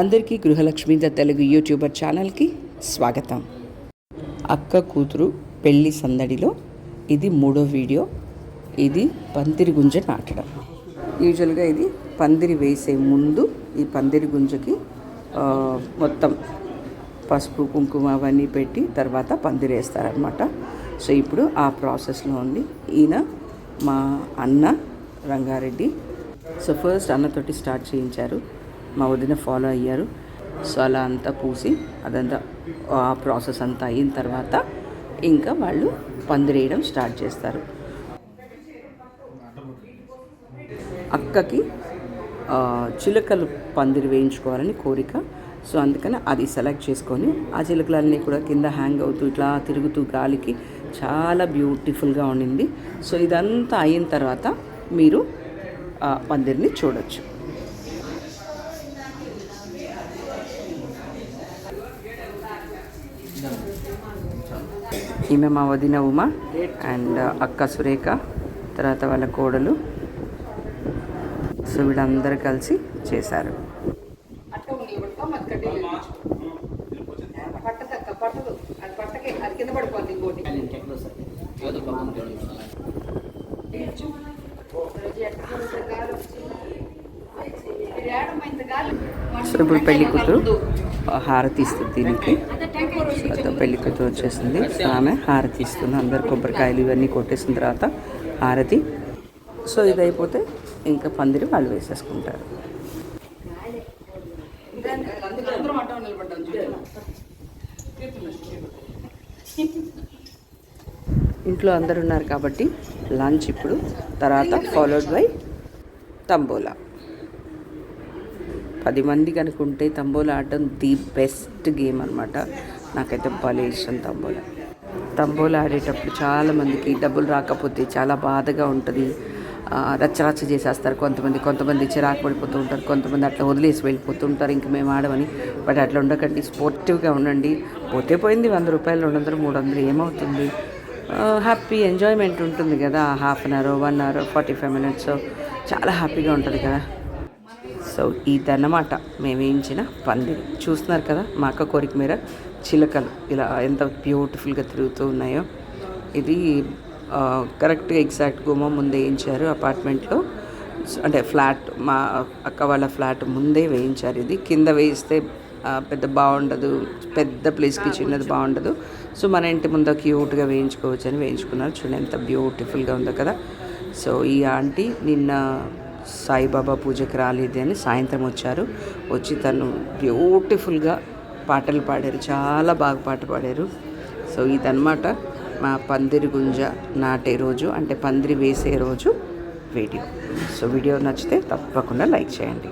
అందరికీ గృహలక్ష్మి the Telugu YouTuber ఛానల్కి స్వాగతం. అక్క కూతురు పెళ్ళి సందడిలో ఇది మూడో వీడియో ఇది పందిరి గుంజ నాటడం. యూజువల్గా ఇది పందిరి వేసే ముందు ఈ పందిరి గుంజకి మొత్తం పసుపు కుంకుమ అవన్నీ పెట్టి తర్వాత పందిరి వేస్తారనమాట సో ఇప్పుడు ఆ ప్రాసెస్లో ఉంది. ఈయన మా అన్న రంగారెడ్డి. సో ఫస్ట్ అన్నతోటి స్టార్ట్ చేయించారు. మా వదిన ఫాలో అయ్యారు. సో అలా అంతా పూసి అదంతా ఆ ప్రాసెస్ అంతా అయిన తర్వాత ఇంకా వాళ్ళు పందిరేయడం స్టార్ట్ చేస్తారు. అక్కకి చిలుకలు పందిరి వేయించుకోవాలని కోరిక. సో అందుకని అది సెలెక్ట్ చేసుకొని ఆ చిలుకలన్నీ కూడా కింద హ్యాంగ్ అవుతూ ఇట్లా తిరుగుతూ గాలికి చాలా బ్యూటిఫుల్గా ఉండింది. సో ఇదంతా అయిన తర్వాత మీరు ఆ పందిరిని చూడొచ్చు. ఈమె మా వదిన ఉమ అండ్ అక్క సురేఖ తర్వాత వాళ్ళ కోడలు. సో వీళ్ళందరూ కలిసి చేశారు. పట్టదు సో ఇప్పుడు పెళ్ళి కూతురు హారతి ఇస్తుంది దీనికి. పెళ్ళి కూతురు వచ్చేసింది. ఆమె హారతి ఇస్తుంది. అందరు కొబ్బరికాయలు ఇవన్నీ కొట్టేసిన తర్వాత హారతి. సో ఇది అయిపోతే ఇంకా పందిరి వాళ్ళు వేసేసుకుంటారు. ఇంట్లో అందరు ఉన్నారు కాబట్టి లంచ్ ఇప్పుడు. తర్వాత ఫాలోడ్ బై తంబోలా. పది మంది కనుకుంటే తంబోలా ఆడటం ది బెస్ట్ గేమ్ అనమాట నాకైతే భలే ఇష్టం తంబోలా. తంబోలా ఆడేటప్పుడు చాలామందికి డబ్బులు రాకపోతే చాలా బాధగా ఉంటుంది. రచ్చరచ్చ చేసేస్తారు కొంతమంది కొంతమంది చిరాకు పడిపోతూ ఉంటారు కొంతమంది అట్లా వదిలేసి వెళ్ళిపోతూ ఉంటారు. ఇంక మేము ఆడమని. బట్ అట్లా ఉండకండి స్పోర్టివ్గా ఉండండి. పోతే పోయింది వంద రూపాయలు రెండు వందలు మూడు వందలు ఏమవుతుంది? హ్యాపీ ఎంజాయ్మెంట్ ఉంటుంది కదా. Half an hour one hour forty five minutes. చాలా హ్యాపీగా ఉంటుంది కదా. సో ఇదన్నమాట మేము వేయించిన పందిరి. చూస్తున్నారు కదా మా అక్క కోరిక మేర చిలకలు ఇలా ఎంత బ్యూటిఫుల్గా తిరుగుతూ ఉన్నాయో. ఇది కరెక్ట్గా ఎగ్జాక్ట్ గుమ్మ ముందే వేయించారు అపార్ట్మెంట్లో అంటే ఫ్లాట్ మా అక్క వాళ్ళ ఫ్లాట్ ముందే వేయించారు ఇది. కింద వేయిస్తే పెద్ద బాగుండదు పెద్ద ప్లేస్కి చిన్నది బాగుండదు. సో మన ఇంటి ముందు క్యూట్గా వేయించుకోవచ్చు అని వేయించుకున్నారు. చూడండి ఎంత బ్యూటిఫుల్గా ఉందో కదా. సో ఈ ఆంటీ నిన్న సాయిబాబా పూజకి రాలేదు అని సాయంత్రం వచ్చారు. వచ్చి తను బ్యూటిఫుల్గా పాటలు పాడారు. చాలా బాగా పాట పాడారు. సో ఇదన్నమాట మా పందిరి గుంజ నాటే రోజు అంటే పందిరి వేసే రోజు వీడియో. సో వీడియో నచ్చితే తప్పకుండా లైక్ చేయండి.